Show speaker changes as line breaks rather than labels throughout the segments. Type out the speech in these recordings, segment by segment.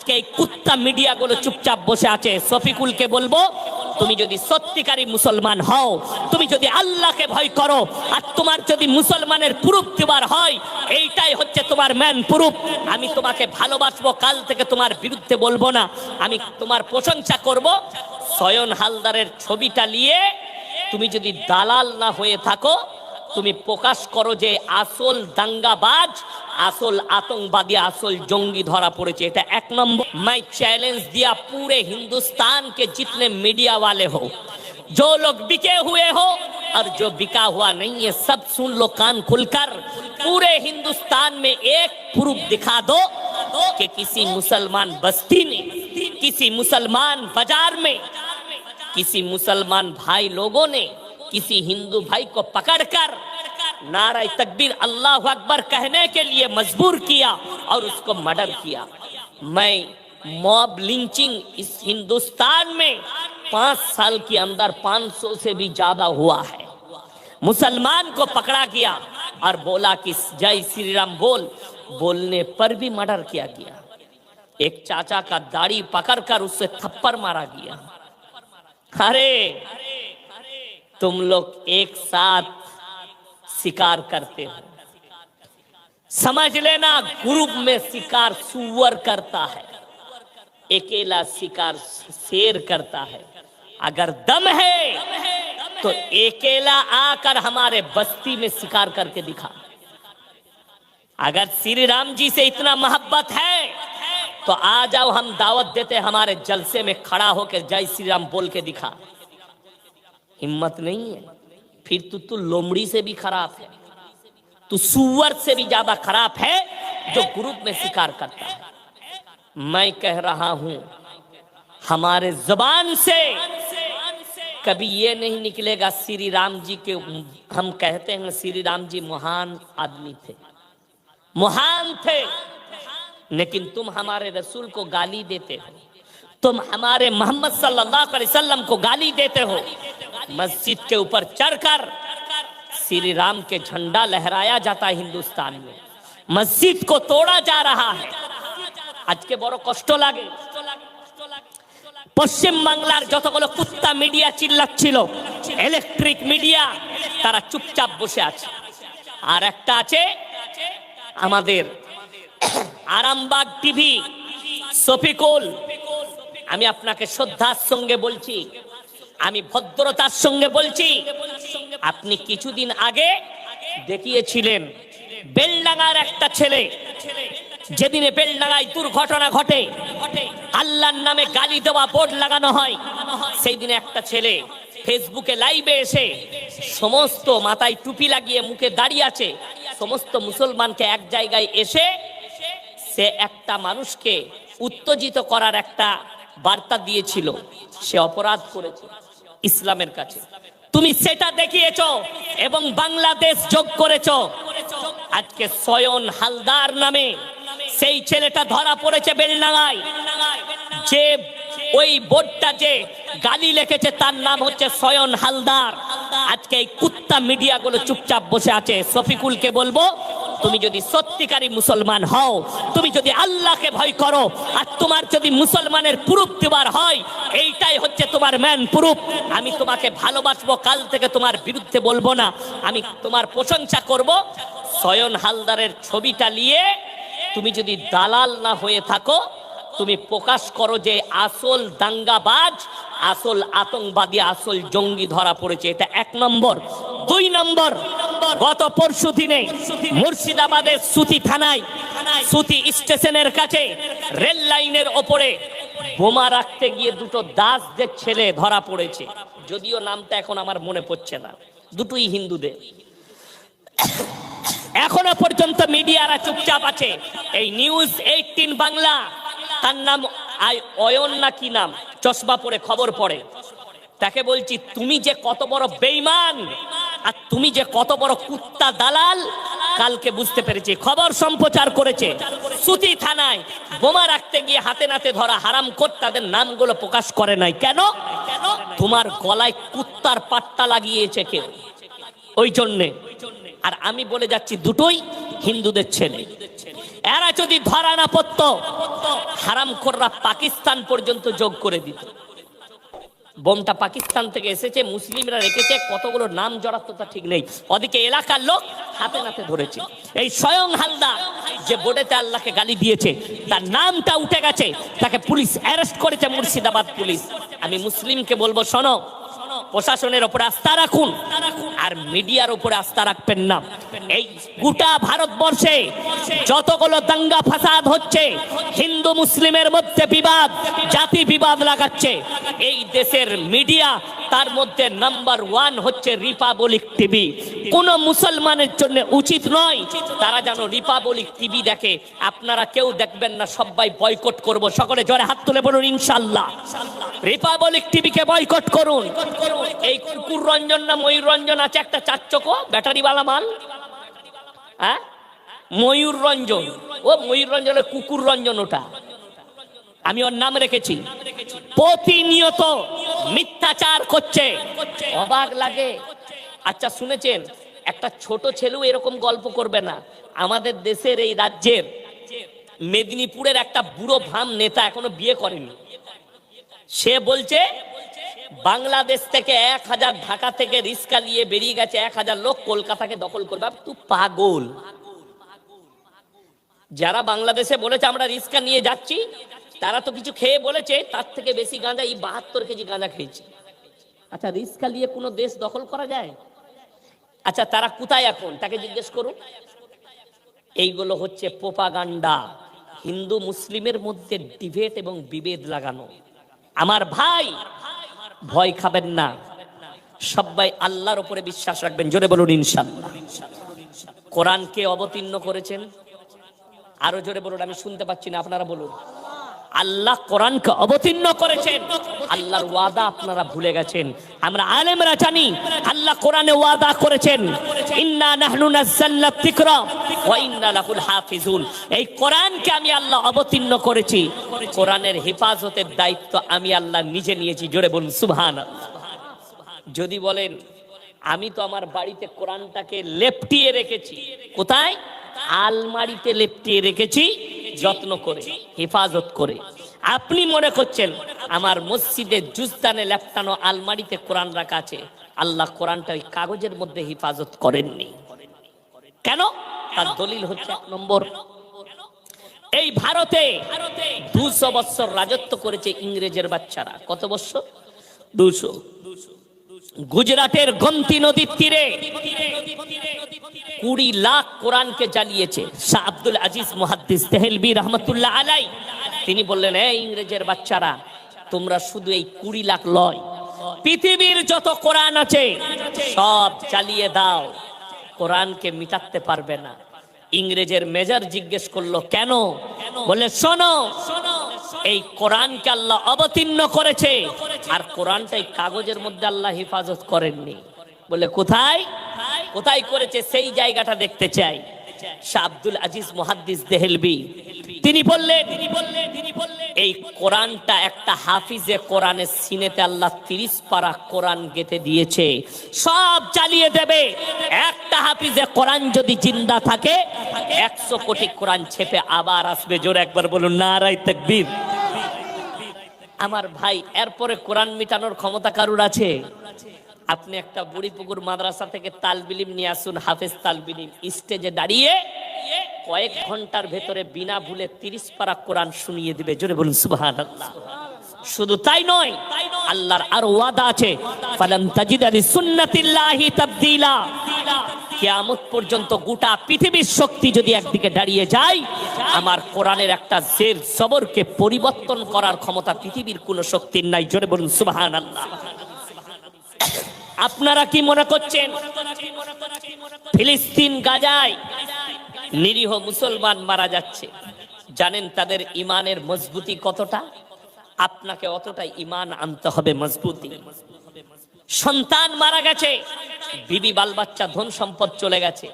আজকে এই কুত্তা মিডিয়াগুলো চুপচাপ বসে আছে। শফিকুলকে বলব, তুমি যদি সত্যিকারী মুসলমান হও, তুমি যদি আল্লাহকে ভয় করো, আর তোমার যদি মুসলমানের প্রুফ দেওয়ার হয়, এইটাই হচ্ছে তোমার ম্যান প্রুফ। আমি তোমাকে ভালোবাসবো, কাল থেকে তোমার বিরুদ্ধে বলব না। আমি তোমার প্রশংসা করব। সয়ন হালদারের ছবিটা নিয়ে তুমি যদি দালাল না হয়ে থাকো, তুমি প্রকাশ করো যে আসল দাঙ্গাবাজ আসল आतंकवादी আসল जंगी धरा पड़े এটা এক নম্বর मैं चैलेंज दिया पूरे हिंदुस्तान के जितने मीडिया वाले हो जो लोग बिके हुए हो और जो बिका हुआ नहीं है सब सुन लो कान खुलकर पूरे हिंदुस्तान में एक प्रूफ दिखा दो कि किसी मुसलमान बस्ती में किसी मुसलमान बाजार में किसी मुसलमान भाई लोगों ने किसी हिंदू भाई को पकड़कर नारा तकबीर अल्लाह अकबर कहने के लिए मजबूर किया और उसको मर्डर किया। मैं मॉब लिंचिंग इस हिंदुस्तान में पाँच साल के अंदर 500 से भी ज़्यादा हुआ है। मुसलमान को पकड़ा गया और बोला कि, जय श्री राम बोल। बोलने पर भी मर्डर किया गया। एक चाचा का दाढ़ी पकड़कर उससे थप्पड़ मारा गया। अरे, तुम लोग एक साथ शिकार करते हो। समझ लेना, ग्रुप में शिकार सुअर करता है। अकेला शिकार शेर करता है। अगर दम है तो अकेला आकर हमारे बस्ती में शिकार करके दिखा। अगर श्री राम जी से इतना मोहब्बत है तो आ जाओ, हम दावत देते हमारे जलसे में खड़ा होकर जय श्री राम बोल के दिखा। हिम्मत नहीं है। फिर तू तू लोमड़ी से भी खराब है। तू सुअर से भी ज़्यादा खराब है, जो ग्रुप में शिकार करता है। मैं कह रहा हूँ, हमारे जबान से कभी ये नहीं निकलेगा श्री राम जी के, हम कहते हैं श्री राम जी महान आदमी थे। महान थे, लेकिन तुम हमारे रसूल को गाली देते हो। तुम हमारे मोहम्मद सल्लल्लाहु अलैहि वसल्लम को गाली देते हो। मस्जिद के ऊपर चढ़कर श्री राम के झंडा लहराया जाता है हिंदुस्तान में मस्जिद को तोड़ा जा रहा है আজকে বড় কষ্ট লাগে পশ্চিম বাংলার যতগুলো কুত্তা মিডিয়া চিল্লাচ্ছিল ইলেকট্রিক মিডিয়া তারা চুপচাপ বসে আছে আর একটা আছে আমাদের আরামবাগ টিভি শফিকুল আমি আপনাকে শ্রদ্ধার সঙ্গে বলছি আমি ভদ্রতার সঙ্গে বলছি, আপনি কিছুদিন আগে দেখিয়েছিলেন বেলডাঙ্গার একটা ছেলে, যেদিনে বেলডাঙ্গায় দুর্ঘটনা ঘটে, আল্লাহর নামে গালি দেওয়া, বোর্ড লাগানো হয় সেই দিনে একটা ছেলে ফেসবুকে লাইভে এসে সমস্ত মাথায় টুপি লাগিয়ে মুখে দাঁড়িয়ে আছে, সমস্ত মুসলমানকে এক জায়গায় এসে সে একটা মানুষকে উত্তেজিত করার একটা বার্তা দিয়েছিল, সে অপরাধ করেছে। ইসলামের কাছে। তুমি সেটা দেখিয়েছ এবং বাংলাদেশ যোগ করেছ। আজকে সয়ন হালদার নামে সেই ছেলেটা ধরা পড়েছে বেলনাগায় যে ওই বোর্ডটা যে গালি লিখেছে তার নাম হচ্ছে সয়ন হালদার। আজকে এই কুত্তা মিডিয়াগুলো চুপচাপ বসে আছে। শফিকুলকে বলব, তুমি যদি সত্যিকারী মুসলমান হও, তুমি যদি আল্লাহকে ভয় করো তোমার যদি মুসলমানের প্রুফ দেওয়ার হয়, এইটাই হচ্ছে তোমার ম্যান প্রুফ। আমি তোমাকে ভালোবাসবো, কাল থেকে তোমার বিরুদ্ধে বলব না। আমি তোমার প্রশংসা করব। সয়ন হালদারের ছবিটা নিয়ে তুমি যদি দালাল না হয়ে থাকো, তুমি প্রকাশ করো যে আসল দাঙ্গাবাজ, আসল আতঙ্কবাদী, আসল জঙ্গি ধরা পড়েছে। এটা এক নম্বর। দুই নম্বর গত পরশু দিনে মুর্শিদাবাদের সুতি থানায় সুতি স্টেশনের কাছে রেল লাইনের ওপরে বোমা রাখতে গিয়ে দুটো দাসদের ছেলে ধরা পড়েছে। যদিও নামটা এখন আমার মনে পড়ছে না। দুটোই হিন্দুদের। এখনও পর্যন্ত মিডিয়ারা চুপচাপ আছে। এই নিউজ এইটিন বাংলা তার নাম অয়ন না কি নাম? চশমা পরে খবর পড়ে। তাকে বলছি তুমি যে কত বড় বেইমান আর তুমি যে কত বড় কুত্তা দালাল, কালকে বুঝতে পেরেছি, খবর সম্প্রচার করেছে। সুতি থানায় বোমা রাখতে গিয়ে হাতে নাতে ধরা হারাম কোট তাদের নামগুলো প্রকাশ করে নাই। কেন? তোমার গলায় কুত্তার পাট্টা লাগিয়েছে কেউ। ওই জন্যে। আর আমি বলে যাচ্ছি, দুটোই হিন্দুদের ছেলে। এরা যদি ধরা না পড়তো, হারাম কররা পাকিস্তান পর্যন্ত যোগ করে দিত। বোমটা পাকিস্তান থেকে এসেছে, মুসলিমরা রেখেছে, কতগুলো নাম জড়াতো তা ঠিক নেই। ওদিকে এলাকার লোক হাতে নাতে ধরেছে। এই স্বয়ং হালদা যে বোর্ডেতে আল্লাহকে গালি দিয়েছে, তার নামটা উঠে গেছে, তাকে পুলিশ অ্যারেস্ট করেছে মুর্শিদাবাদ পুলিশ। আমি মুসলিমকে বলব, শোনো, প্রশাসনের ওপরে আস্থা রাখুন, আর মিডিয়ার উপরে আস্থা রাখবেন না। এই গোটা ভারতবর্ষে যতগুলো দাঙ্গা ফাসাদ হচ্ছে, হিন্দু মুসলিমের মধ্যে বিবাদ, জাতি বিবাদ লাগাচ্ছে। এই দেশের মিডিয়া তার মধ্যে নাম্বার ওয়ান হচ্ছে রিপাবলিক টিভি। কোন মুসলমানের জন্য উচিত নয়, তারা যেন রিপাবলিক টিভি দেখে। আপনারা কেউ দেখবেন না, সবাই বয়কট করব। সকলে জোরে হাত তুলে বলুন ইনশাল্লাহ রিপাবলিক টিভিকে বয়কট করুন। এই কুকুর রঞ্জন না ময়ূর রঞ্জন আছে? একটা চারচকো ব্যাটারিওয়ালা মাল। হ্যাঁ? ময়ূর রঞ্জন। ও ময়ূর রঞ্জনের কুকুর রঞ্জন ওটা। আমি ওর নাম রেখেছি। প্রতিনিয়ত মিথ্যাচার করছে। অবাক লাগে। আচ্ছা শুনেছেন? একটা ছোট ছেলেও এরকম গল্প করবে না। আমাদের দেশের এই রাজ্যের মেদিনীপুরের একটা বুড়ো ভাম নেতা এখনও বিয়ে করেনি। সে বলছে, বাংলাদেশ থেকে এক হাজার ঢাকা থেকে রিস্কা নিয়ে বেরিয়ে গেছে, এক হাজার লোক কলকাতাকে দখল করবে। তুই পাগল। যারা বাংলাদেশে বলেছে, আমরা রিস্কা নিয়ে যাচ্ছি তারা তো কিছু খেয়ে বলেছে, তার থেকে বেশি গাঁজা, এই বাহাত্তর কেজি গাঁজা খেয়েছে। আচ্ছা রিস্কা নিয়ে কোনো দেশ দখল করা যায়? আচ্ছা তারা কোথায় এখন? তাকে জিজ্ঞেস করুন। এইগুলো হচ্ছে পোপাগান্ডা হিন্দু মুসলিমের মধ্যে ডিবেট এবং বিভেদ লাগানো। আমার ভাই, ভয় খাবেন না। সবাই আল্লাহর উপরে বিশ্বাস রাখবেন। জোরে বলুন ইনশাল্লাহ কোরআনকে অবতীর্ণ করেছেন। আরও জোরে বলুন, আমি শুনতে পাচ্ছি না, আপনারা বলুন। আল্লাহ কোরআনকে অবতীর্ণ করেছেন। আল্লাহর ওয়াদা আপনারা ভুলে গেছেন। আমরা আলেমরা জানি, আল্লাহ কোরআনে ওয়াদা করেছেন। ইন্না নাহনু নাযালনা যিকরা ওয়া ইন্না লাহুল হাফিজুন। এই কোরআনকে আমি আল্লাহ অবতীর্ণ করেছি। কোরআনের হেফাজতের দায়িত্ব আমি আল্লাহ নিজে নিয়েছি। জোরে বলুন, সুবহানাল্লাহ। যদি বলেন, আমি তো আমার বাড়িতে কোরআনটাকে লেপটিয়ে রেখেছি। কোথায়? আলমারিতে লেপটিয়ে রেখেছি। যত্ন করে, হেফাজত করে। আপনি মনে করছেন, আমার মসজিদে জুস্তানে লেপটানো আলমারিতে কোরআন রাখা আছে? আল্লাহ কোরআনটা ওই কাগজের মধ্যে হেফাজত করেননি। কেন? তার দলিল হচ্ছে এক নম্বর। এই ভারতে দুশো বৎসর রাজত্ব করেছে ইংরেজের বাচ্চারা। কত বৎসর দুশো। গুজরাটের গন্তি নদীর তীরে কুড়ি লাখ কোরআনকে জ্বালিয়েছে। শাহ আব্দুল আজিজ মুহাদ্দিস তেহেলবি রহমতুল্লাহ আলাই তিনি বললেন, এই ইংরেজের বাচ্চারা, তোমরা শুধু এই কুড়ি লাখ লয়। পৃথিবীর যত কোরআন আছে, সব চালিয়ে দাও। কোরআনকে মিটাতে পারবে না। ইংরেজের মেজর জিজ্ঞেস করল, কেন? বলে শোনো, এই কোরআনকে আল্লাহ অবতীর্ণ করেছে, আর কোরআনটাই কাগজের মধ্যে আল্লাহ হেফাজত করেননি। বলে কোথায়? কোথায় করেছে সেই জায়গাটা দেখতে চাই। আব্দুল আজিজ মুহাদ্দিস দেহেলবি। তিনি বললেন, এই কোরআনটা একটা হাফিজে কোরআনের সিনেতে আল্লাহ তিরিশ পারা কোরআন গেতে দিয়েছে। সব চালিয়ে দেবে। একটা হাফিজে কোরআন যদি জিন্দা থাকে, একশো কোটি কোরআন ছেপে আবার আসবে। জোরে একবার বলুন নারাই তাকবীর। আমার ভাই, এরপরে কোরআন মিটানোর ক্ষমতা কারুর আছে? আপনি একটা বুড়িপুকুর মাদ্রাসা থেকে তালবিলিম নিয়ে আসুন, হাফেজ তালবিলিম। স্টেজে দাঁড়িয়ে কয়েক ঘণ্টার ভেতরে বিনা ভুলে তিরিশ পারা কোরআন শুনিয়ে দিবে। জোরে বলুন সুবহান শুধু তাই নয়, আল্লাহর আর ওয়াদা আছে। ফালান তাজিদ আলি সুন্নাতিল্লাহি তাবদিলা। কিয়ামত পর্যন্ত গোটা পৃথিবীর শক্তি যদি একদিকে দাঁড়িয়ে যায়, আমার কোরআনের একটা জের জবরকে পরিবর্তন করার ক্ষমতা পৃথিবীর কোনো শক্তির নাই। জোরে বলুন সুবহান আল্লাহ আপনারা কি মনে করছেন? ফিলিস্তিন গাজায় নিরীহ মুসলমান মারা যাচ্ছে। জানেন তাদের ইমানের মজবুতি কতটা? আপনাকে অতটা ইমান আনতে হবে মজবুতি। সন্তান মারা গেছে, বিবি বাল বাচ্চা ধন সম্পদ চলে গেছে।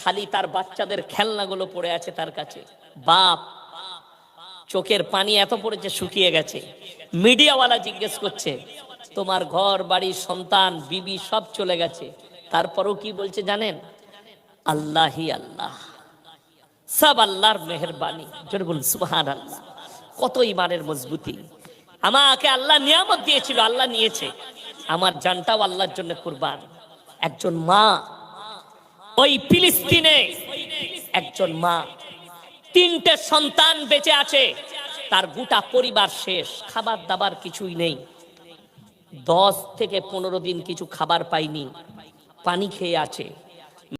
খালি তার বাচ্চাদের খেলনাগুলো পড়ে আছে তার কাছে। বাপ, চোখের পানি এত পড়েছে শুকিয়ে গেছে। মিডিয়াওয়ালা জিজ্ঞেস করছে তোমার ঘর, বাড়ি, সন্তান, বিবি সব চলে গেছে। তারপরও কি বলছে জানেন? আল্লাহি আল্লাহ। সব আল্লাহর মেহরবানি। সুবহান আল্লাহ কত ইমানের মজবুতি। আমাকে আল্লাহ নিয়ামত দিয়েছিল, আল্লাহ নিয়েছে। আমার জানটাও আল্লাহর জন্য কুরবান। একজন মা, ওই ফিলিস্তিনে একজন মা, তিনটে সন্তান বেঁচে আছে। তার গোটা পরিবার শেষ খাবার দাবার কিছুই নেই। দশ থেকে পনেরো দিন কিছু খাবার পাইনি পানি খেয়ে আছে।